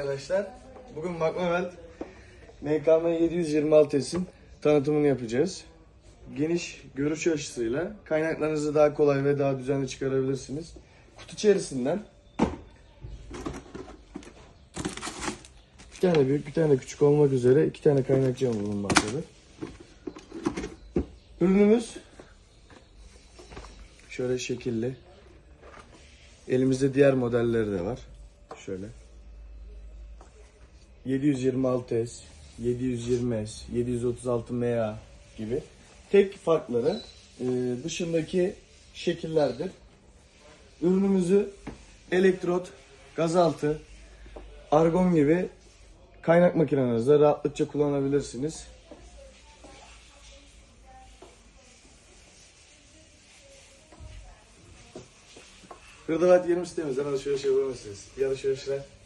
arkadaşlar. Bugün Makmevelt MKM 726S'in tanıtımını yapacağız. Geniş görüş açısıyla kaynaklarınızı daha kolay ve daha düzenli çıkarabilirsiniz. Kutu içerisinden bir tane büyük bir tane küçük olmak üzere iki tane kaynakçı bulunmaktadır. Ürünümüz şöyle şekilli. Elimizde diğer modelleri de var. Şöyle. 726S, 720S, 736MA gibi. Tek farkları e, dışındaki şekillerdir. Ürünümüzü elektrot, gazaltı, argon gibi kaynak makinenizde rahatlıkça kullanabilirsiniz. Hırdavat 20 sitemizden alışveriş yapabilirsiniz. İyi alışverişler.